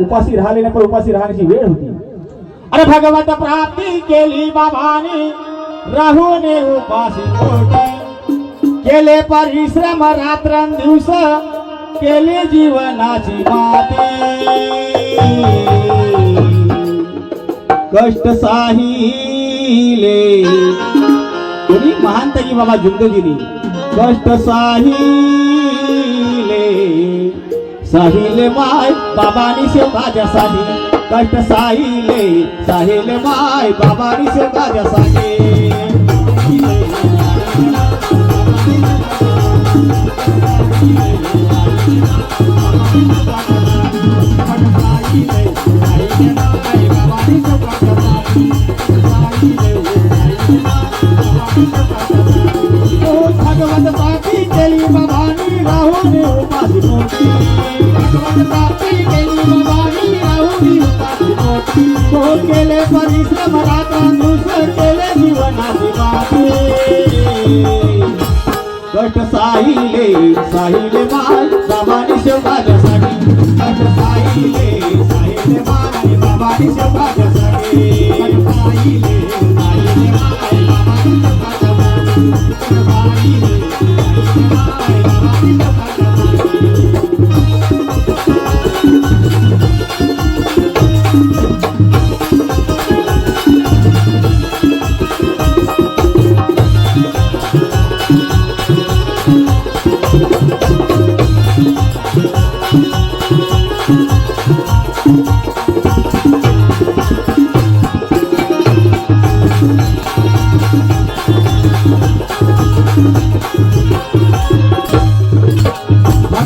उपाशी राहिले नाही पण उपाशी राहण्याची वेळ होती. अरे भगवत प्राप्ती केली बाबानी राहूने उपाशी पोटी. केले परिश्रम रात्रंदिवस केले जीवनाची माते. कष्ट साहिले. कोणी महान तरी बाबा जुंदगिरी कष्ट साहिले. साहिले माय बाबानी शेवकाच्या साठी कष्ट साहिले साहिले माय बाबानी शेवकाच्या साठी साहिले माय बाबानी शेवकाच्यासाठी कष्ट साहिले साहिले माय बाबानी शेवकाच्यासाठी कष्ट साहिले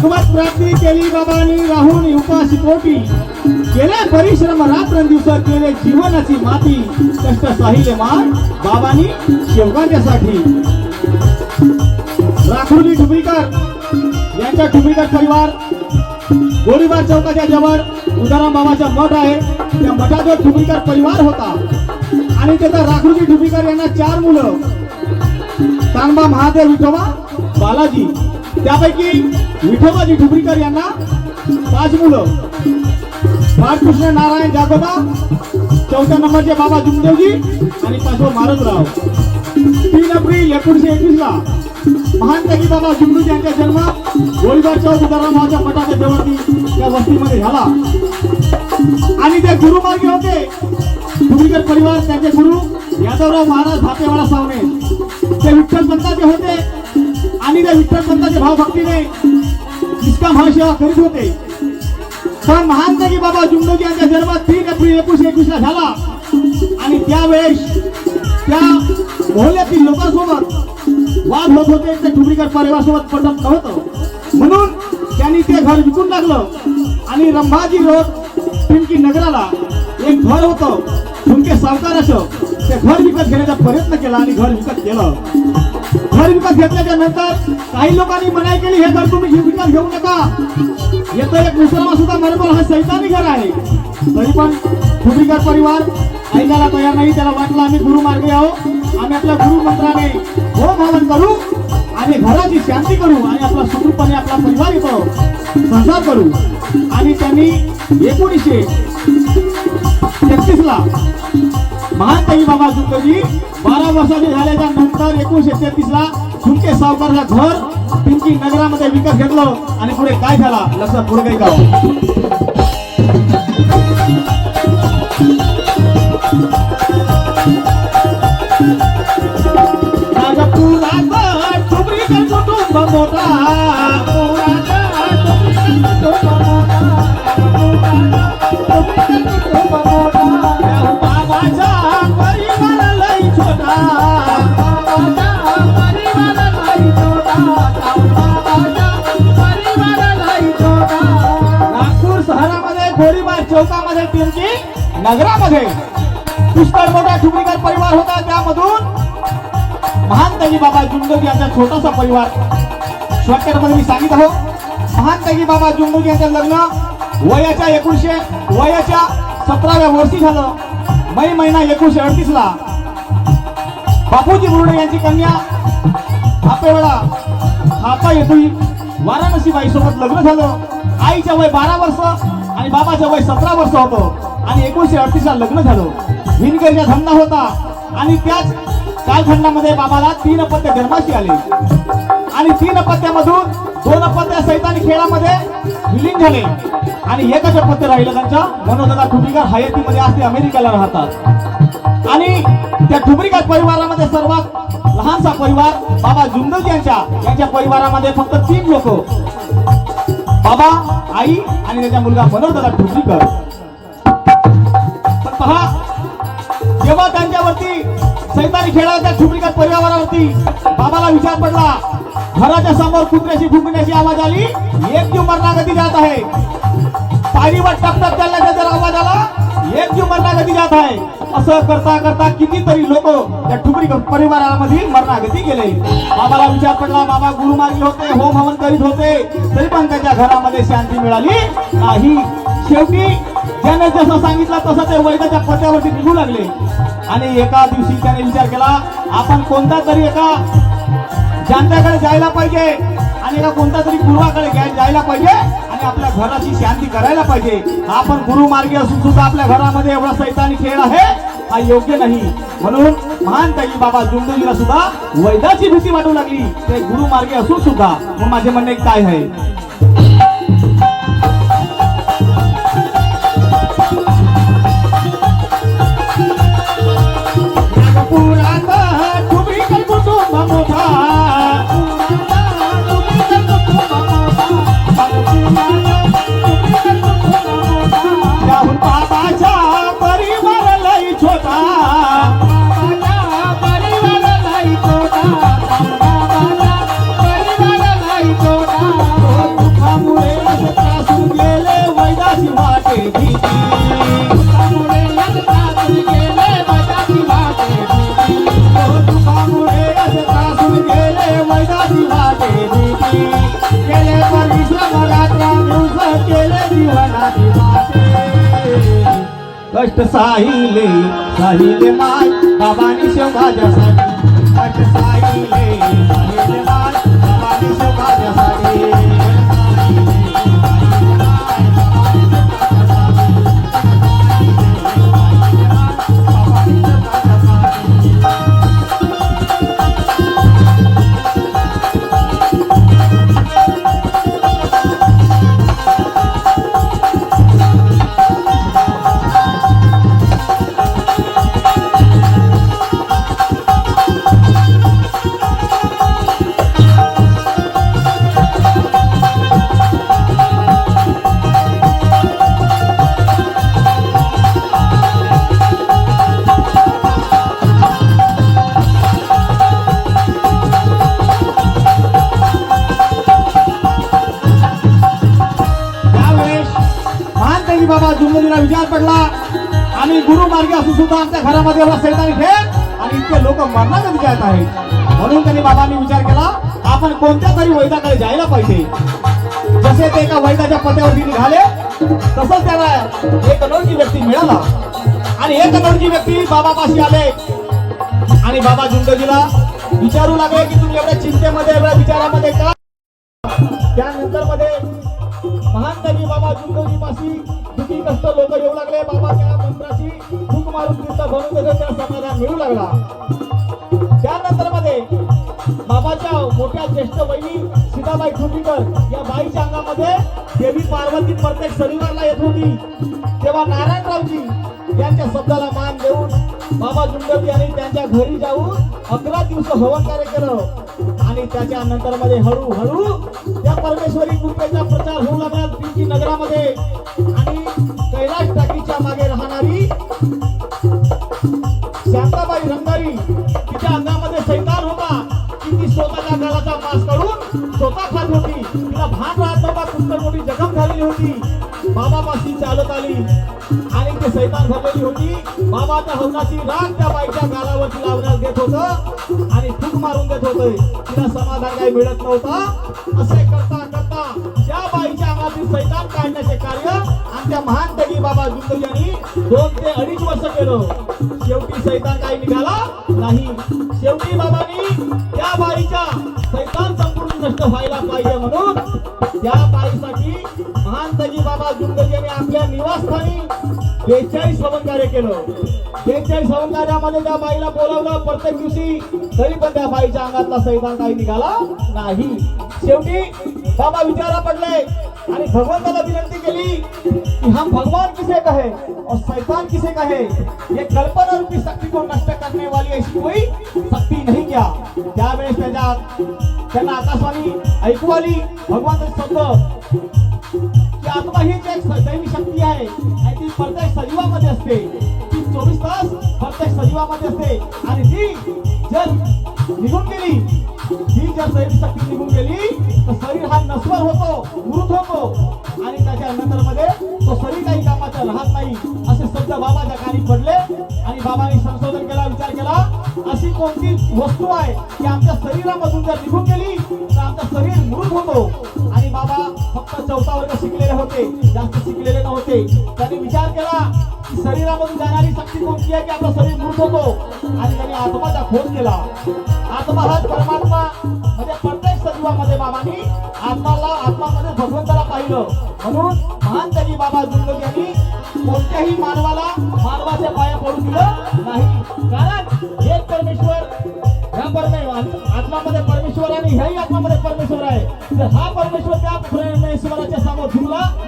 भगवत प्राप्ती केली बाबांनी राहून उपाशी पोटी. केले परिश्रम रात्रंदिवस केले जीवनाची माती. कष्ट साहिले मार बाबांनी शेवकाच्यासाठी राखुली ठुबीकर यांचा ठुबीकर परिवार गोळीबार चौकाच्या जवळ उदाराम बाबाचा मठ आहे. त्या मठाचा ठुबीकर परिवार होता आणि त्याचा राखुली ठुबीकर यांना चार मुलं तानबा महादेव विठोबा बालाजी. त्यापैकी विठोबाजी ठुबरीकर यांना पाच मुलं बाळकृष्ण नारायण जागोबा चौथ्या नंबरचे बाबा जुमदेवजी आणि पाचवं मारदराव तीन एप्रिल एकोणीशे एकवीस ला महान त्यागी बाबा जुमदेवजी यांचा जन्म गोळीबार चौक उदारामाच्या पटाच्या जवळती त्या वस्तीमध्ये झाला. आणि ते गुरुमार्गी होते. ठुबरीकर परिवार त्यांचे गुरु यादवराव महाराज भापेवाडा सावणे ते विठ्ठल पंताचे होते. आणि त्या विठ्ठल पंताच्या भावभक्तीने निष्काम हा करीत होते. पण महान तगी बाबा जुमदोजी यांचा जन्म तीन एप्रिल एकोणीशे एकवीस ला झाला. आणि त्यावेळेस त्या मोहल्ल्यातील लोकांसोबत वाद होत होते. त्या ठुबरीकर परिवारासोबत पटत होतं म्हणून त्यांनी ते घर विकून टाकलं. आणि रंभाजी रोड पिंकी नगराला एक घर होतं. झुमके सावकार असं ते घर विकत घेण्याचा प्रयत्न केला आणि घर विकत केलं घर विकत घेतल्याच्या नंतर काही लोकांनी मनाई केली हे घर तुम्ही विकत घेऊ नका. येतो एक मुसलमान सुद्धा बरोबर हा सैतानी घर आहे. तरी पण खुबीकर परिवार ऐकायला तयार नाही त्याला वाटलं आम्ही गुरु मार्गे आहो आम्ही आपल्या गुरु मंत्राने हो भावन करू आणि घराची शांती करू आणि आपला सुखरूपणे आपला परिवार येतो संसार करू. आणि त्यांनी एकोणीसशे तेहतीस ला महानताई बाबा झुमकेजी बारा वर्षाचे झाल्याच्यानंतर एकोणीशे तेहतीस ला झुमके सावकारला घर पिंकी नगरामध्ये विकत घेतलं आणि पुढे काय झाला? लक्षात पुढे काही गाव मोठा? गोळीबार चौकामध्ये नगरामध्ये. पुष्कळ मोठा ठुमरीकर परिवार होता त्यामधून महान तगी बाबा जुंदोजी यांचा छोटासा परिवार. शॉर्टकटमध्ये मी सांगित आहो महान तगी बाबा जुंदोजी यांचं लग्न वयाच्या एकोणीशे वयाच्या सतराव्या वर्षी झालं. मे महिना एकोणीशे अडतीस ला बापूजी मुरडे यांची कन्या थापेवाडा थापा येतोय. वाराणसी बाई सोबत लग्न झालं. आईच्या वय बारा वर्ष बाबाचं वय सतरा वर्ष होतं आणि एकोणीशे अडतीसला लग्न झालं. विणकरीचा धंदा होता आणि त्याच कालखंडामध्ये बाबाला तीन अपत्य जन्माशी आले. आणि तीन पत्त्यामधून दोन अपत्य सैतानी खेळामध्ये विलीन झाले. आणि एकच अपत्य राहिलं त्यांच्या. मनोदादा ठुबीकर हयातीमध्ये आज ते अमेरिकेला राहतात. आणि त्या ठुबरीकर परिवारामध्ये सर्वात लहानसा परिवार बाबा जुंदल यांच्या. यांच्या परिवारामध्ये फक्त तीन लोक. बाबा आई आणि त्याचा मुलगा मनोहरदादा ठुबरीकर पण पहा जेव्हा त्यांच्यावरती सैतानी खेळाच्या त्या परिवारावरती बाबाला विचार पडला घराच्या समोर कुत्र्याशी फुकण्याची आवाज आली एक जीव मरणागती जात आहे. पायरीवर टपटप चालण्याचा जर आवाज आला एक जीव मरणागती जात आहे. असं करता करता कितीतरी लोक त्या ठुकडी परिवारामध्ये मरणागती गेले बाबाला विचार पडला बाबा गुरुमार्गी होते होम हवन करीत होते तरी पण त्याच्या घरामध्ये शांती मिळाली नाही. शेवटी ज्याने जसं सांगितलं तसं ते वैद्याच्या पत्यावरती निघू लागले. आणि एका दिवशी त्याने विचार केला आपण कोणता तरी एका जानत्याकडे जायला पाहिजे आणि एका कोणत्या तरी गुरुवाकडे घ्याय- जायला पाहिजे आणि आपल्या घराची शांती करायला पाहिजे. आपण गुरुमार्गी असून सुद्धा आपल्या घरामध्ये एवढा सैतानी खेळ आहे हा योग्य नाही. म्हणून महान ताई बाबा जुंडुलीला सुद्धा वैदाची भीती वाटू लागली. ते गुरुमार्गी असून सुद्धा. मग माझे म्हणणे काय आहे? कष्ट साहिले साहिले माय बाबानी शेवगाच्यासाठी कष्ट साहिले. आमच्या घरामध्ये एवढा सैतान खेळ आणि इतके लोक मरणाचा विचारत आहेत. म्हणून त्यांनी बाबांनी विचार केला आपण कोणत्या तरी वैदाकडे जायला पाहिजे. जसे ते एका वैदाच्या पत्यावरती निघाले तसंच त्याला एक अनोळखी व्यक्ती मिळाला. आणि एक अनोळखी व्यक्ती बाबापाशी आले. आणि बाबा जुंदजीला विचारू लागले की तुम्ही एवढ्या चिंतेमध्ये एवढ्या विचारामध्ये का? त्यानंतरमध्ये महान कवी बाबा जुंगोजी मासी दुखी कष्ट लोक येऊ लागले बाबा त्या मंत्राशी. भूक मारून तिथं बनवून त्या समाधान मिळू लागला. त्यानंतरमध्ये बाबाच्या मोठ्या ज्येष्ठ बहिणी सीताबाई ठुंबीकर या बाईच्या अंगामध्ये देवी पार्वती प्रत्येक शनिवारला येत होती. तेव्हा नारायणरावजी यांच्या शब्दाला मान देऊन बाबा जुंडजी यांनी त्यांच्या घरी जाऊन अकरा दिवस हवन कार्य केलं. आणि त्याच्या नंतर मध्ये हळूहळू त्या परमेश्वरी कृपेचा प्रचार होऊ लागला पिंकी नगरामध्ये. आणि कैलाश टाकीच्या मागे राहणारी शांताबाई रंगारी तिच्या अंगामध्ये सैतान होता. की ती स्वतःच्या घराचा मास काढून स्वतः खात होती. तिला भान राहत नव्हता. पुष्कळ मोठी जखम झालेली होती. बाबापाशी चालत आली. आणि ते सैतान झालेली होती. बाबाच्या हवनाची राग त्या बाईच्या गालावरती लावण्यास देत होत. आणि फूक मारून देत होत. तिला समाधान काही मिळत नव्हता. असे करता करता त्या बाईच्या अंगातील सैतान काढण्याचे कार्य आमच्या महान तगी बाबा जुंदर यांनी दोन ते अडीच वर्ष केलं. शेवटी सैतान काही निघाला नाही. शेवटी बाबांनी त्या बाईच्या सैतान संपूर्ण नष्ट व्हायला पाहिजे म्हणून त्या बाईसाठी शांतजी बाबा जुंडज यांनी आपल्या निवासस्थानी बेचाळीस हवन कार्य केलं. बेचाळीस हवन कार्यामध्ये त्या बाईला बोलावलं प्रत्येक दिवशी तरी पण त्या बाईच्या अंगातला सैतान काही निघाला नाही. शेवटी बाबा विचारा पडले आणि भगवंताला विनंती केली कि हम भगवान किसे कहे और शैतान किसे कहे? ये कल्पना रूपी शक्ति को नष्ट करने वाली ऐसी कोई शक्ती नहीं क्या? त्यावेळेस त्याच्या त्यांना आकाशवाणी ऐकू आली भगवान शब्द की आत्मा हीच एक दैवी शक्ती आहे. आणि ती प्रत्येक सजीवामध्ये असते. ती चोवीस तास प्रत्येक सजीवामध्ये असते. आणि ती जर निघून गेली ही जर दैवी शक्ती निघून गेली तर शरीर हा नश्वर होतो मृत होतो. आणि त्याच्या नंतर मध्ये तो शरीर काही कामाचा राहत नाही. असे शब्द बाबाच्या कानी पडले आणि बाबांनी संशोधन केला विचार केला अशी कोणती वस्तू आहे की आमच्या शरीरामधून जर निघून गेली तर आमचं शरीर मृत होतो. चौथा वर्ग शिकलेले होते जास्त शिकलेले नव्हते. त्यांनी विचार केला की शरीरामधून जाणारी शक्ती कोणती आहे की आपलं शरीर मृत होतो? आणि त्यांनी आत्माचा खोज केला. आत्मा हाच परमात्मा म्हणजे प्रत्येक सजीवामध्ये बाबांनी आत्माला आत्मामध्ये भगवंताला पाहिलं. म्हणून महान त्यांनी बाबा जुंडग यांनी कोणत्याही मानवाला मानवाच्या पाया पडू दिलं नाही. कारण एक परमेश्वर ह्या परमे आत्मामध्ये परमेश्वर आणि ह्याही आत्मामध्ये परमेश्वर आहे. तर हा परमेश्वर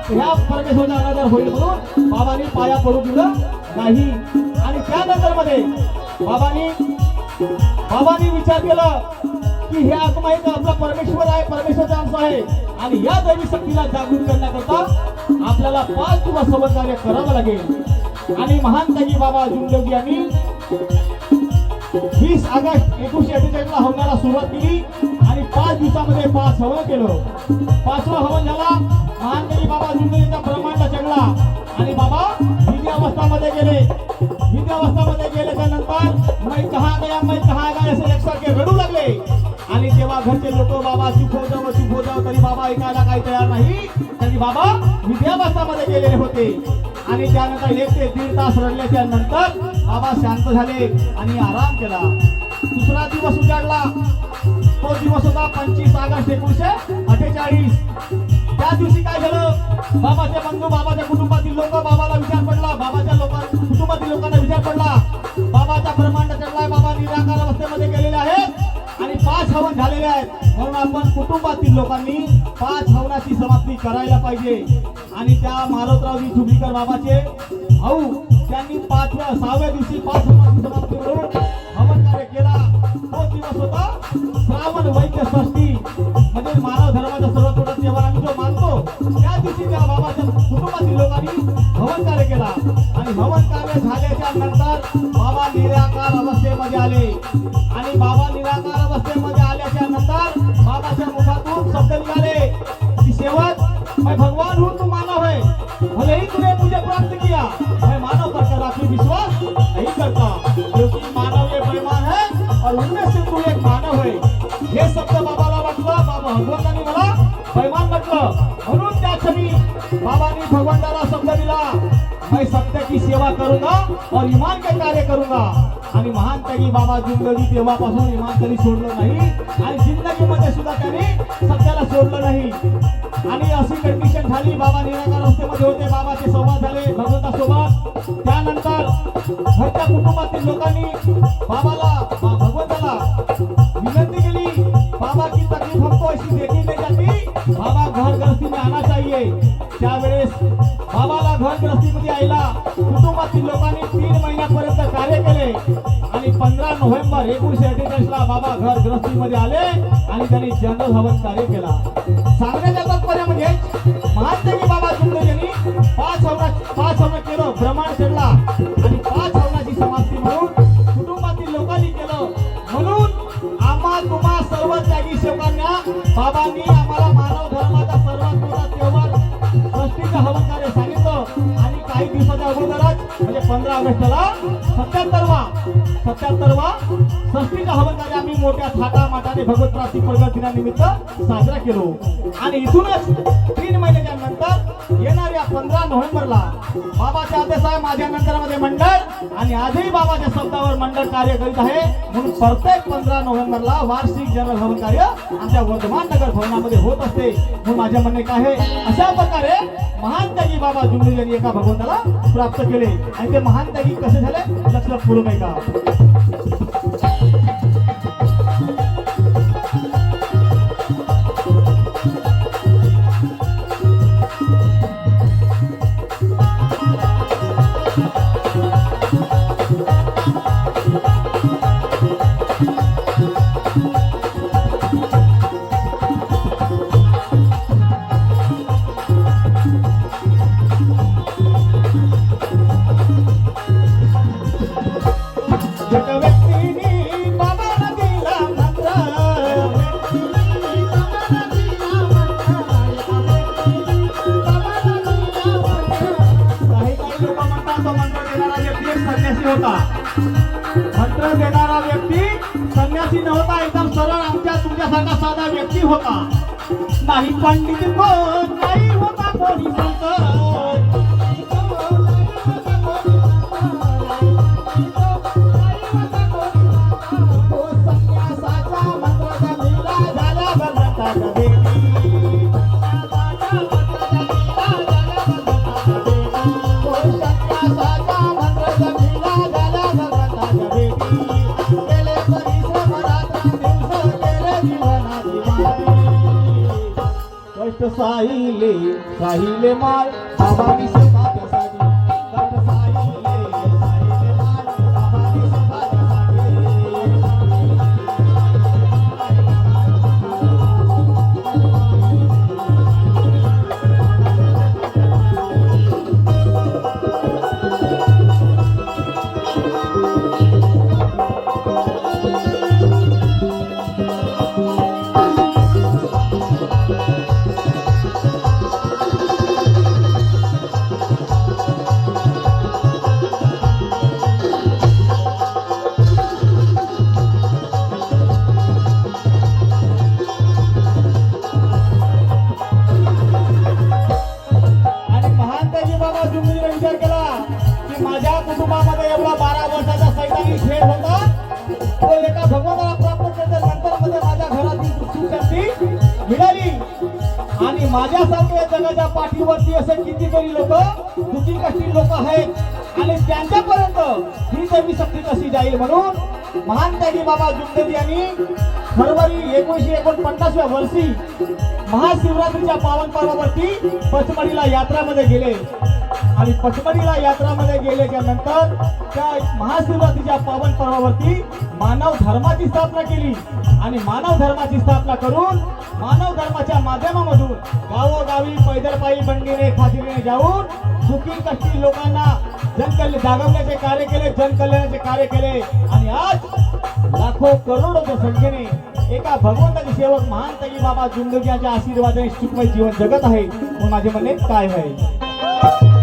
ह्या परमेश्वरचा अनादर होईल म्हणून बाबांनी पाया पडू दिलं नाही. आणि त्यानंतरमध्ये बाबांनी बाबांनी विचार केला की हे आत्मा एक आपला परमेश्वर आहे परमेश्वरचा अंश आहे. आणि या दैवी शक्तीला जागृत करण्याकरता आपल्याला पाच दिवस सोबत कार्य करावं लागेल. आणि महान त्यागी बाबा जुंडगी यांनी वीस ऑगस्ट एकोणीशे अठ्ठेचाळीस ला सुरुवात केली. पाच दिवसामध्ये पाच हवन केलं. पाचवा हवन झाला. महानगरी बाबा जुंडीचा ब्रह्मांड चढला आणि बाबा विधी अवस्थामध्ये गेले. विधी अवस्थामध्ये गेल्याच्यानंतर मै कहा गया मै कहा गया असे एकसारखे रडू लागले. आणि तेव्हा घरचे लोक बाबा सुखो जाव सुखो जाव तरी बाबा ऐकायला काही तयार नाही. तरी बाबा विधी गेलेले होते. आणि त्यानंतर एक ते दीड तास रडल्याच्या नंतर बाबा शांत झाले आणि आराम केला. दुसरा दिवस उजाडला. तो दिवस होता पंचवीस ऑगस्ट एकोणीशे अठ्ठेचाळीस. त्या दिवशी काय झालं? बाबाचे बंधू बाबाच्या कुटुंबातील लोक बाबाला विचार पडला. बाबाच्या लोकांना कुटुंबातील लोकांना विचार पडला. बाबाचा ब्रह्मांड चढलाय बाबा निराकार अवस्थेमध्ये गेलेले आहेत आणि पाच हवन झालेले आहेत. म्हणून आपण कुटुंबातील लोकांनी पाच हवनाची समाप्ती करायला पाहिजे. आणि त्या मारोतरावजी चुबलीकर बाबाचे भाऊ त्यांनी पाचव्या सहाव्या दिवशी पाच हवनाची समाप्ती श्रावण म्हणजे मानव धर्माचा सर्वात मोठा त्योहार आम्ही जो मानतो त्या दिवशी त्या बाबाच्या कुटुंबातील लोकांनी हवन कार्य केला. आणि हवन कार्य झाल्याच्यानंतर बाबा निराकार अवस्थेमध्ये आले. आणि बाबा निराकार अवस्थे सेवा करूंगा और इमान का कार्य करूंगा आणि महान त्यागी बाबा जिंदगी तेव्हापासून इमान तरी सोडलं नाही आणि जिंदगीमध्ये सुद्धा त्यांनी सत्याला सोडलं नाही. आणि अशी कंडिशन झाली बाबा निराकार अवस्थेमध्ये होते बाबाचे संवाद झाले भगवंतासोबत त्यानंतर घरच्या कुटुंबातील लोकांनी बाबाला बा- भगवंताला विनंती केली बाबा की तकलीफ हमको अशी देखील नहीं जाती. बाबा घर गृहस्थी में आना चाहिए. त्यावेळेस बाबाला घर गृहस्थीमध्ये यायला कुटुंबातील लोकांनी तीन महिन्यापर्यंत कार्य केले. आणि पंधरा नोव्हेंबर एकोणीशे अठ्ठेचाळीस ला बाबा घर गृहस्थीमध्ये आले आणि त्यांनी जनरल हवन कार्य केला. सांगण्याचा तात्पर्य म्हणजे महात्मा बाबा जुंडे यांनी पाच हवना पाच हवन केलं ब्रह्मांड चढला आणि पाच हवनाची समाप्ती म्हणून कुटुंबातील लोकांनी केलं. म्हणून आम्हा तुम्हा सर्व त्यागी सेवकांना बाबांनी आम्हाला मानव धर्माचा सर्वात मोठा तेव्हा सृष्टीचं हवन कार्य सांगितलं. काही दिवसाच्या अगोदरच म्हणजे पंधरा ऑगस्टला सत्याहत्तरवा सत्याहत्तरवा षष्टीचा हवन कार्य आम्ही मोठ्या थाटा माटाने भगवत प्राप्ती प्रगट दिनानिमित्त साजरा केलो. आणि इथूनच तीन महिन्याच्या नंतर येणाऱ्या पंधरा नोव्हेंबरला बाबाच्या आदेश आहे माझ्या नंतरमध्ये मंडळ आणि आजही बाबाच्या शब्दावर मंडळ कार्य करीत आहे. म्हणून प्रत्येक पंधरा नोव्हेंबरला वार्षिक जनरल हवन कार्य आमच्या वर्धमान नगर भवनामध्ये होत असते. म्हणून माझ्या म्हणणे काय आहे? अशा प्रकारे महान त्यागी बाबा जुमली यांनी एका भगवंताला प्राप्त केले. आणि ते महान त्यागी कसे झाले? लक्षात पूर्वक आहे का लोक मंत्र देणारा व्यक्ती एक संन्यासी होता मंत्र देणारा व्यक्ती संन्यासी नव्हता एकदम सरळ आमच्या तुमच्यासारखा साधा व्यक्ती होता. नाही पंडित कोण नाही होता कोणी संत. साहिले साहिले माय बाबांनी आहेत आणि त्यांच्यापर्यंत ही देवी शक्ती कशी जाईल म्हणून महान त्यागी बाबा जुगदेव यांनी फरवरी एकोणीशे एकोणपन्नासव्या वर्षी महाशिवरात्रीच्या पावन पर्वावरती पचमढीला यात्रामध्ये गेले. आणि पचमढीला यात्रामध्ये गेल्याच्यानंतर त्या महाशिवरात्रीच्या पावन पर्वावरती मानव धर्माची स्थापना केली. आणि मानव धर्माची स्थापना करून मानव धर्माच्या माध्यमामधून गावोगावी पैदल पायी बंडीने खातिरीने जाऊन दुखी कष्टी लोकांना जनकल्याण जागवण्याचे कार्य केले जनकल्याणाचे कार्य केले. आणि आज लाखो करोडोच्या संख्येने एका भगवंताचे सेवक महान तगी बाबा जुंदुग्याच्या आशीर्वादाने सुखमय जीवन जगत आहे. म्हणून माझे म्हणणे काय आहे?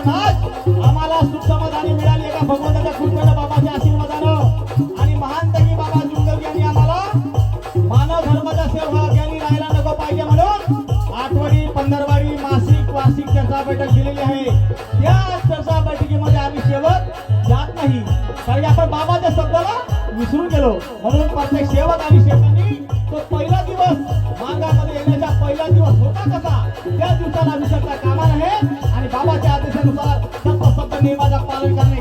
पण आज आम्हाला सुख समाधानी मिळाली एका भगवंताच्या कृपेनं बाबाच्या आशीर्वादानं. आणि महान तगी बाबा जुंगल यांनी आम्हाला मानव धर्माचा सेवा ज्ञानी राहायला नको पाहिजे म्हणून आठवडी पंधरवाडी मासिक वार्षिक चर्चा बैठक दिलेली आहे. या चर्चा बैठकीमध्ये आम्ही सेवक जात नाही. कारण आपण बाबाच्या शब्दाला विसरून गेलो. म्हणून प्रत्येक सेवक आणि सेवकांनी तो पहिला दिवस मार्गामध्ये येण्याचा पहिला दिवस होता कसा? त्या दिवसाला विसरता कामा नये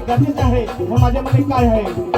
गरजेचं आहे. व माझ्या मनात काय आहे?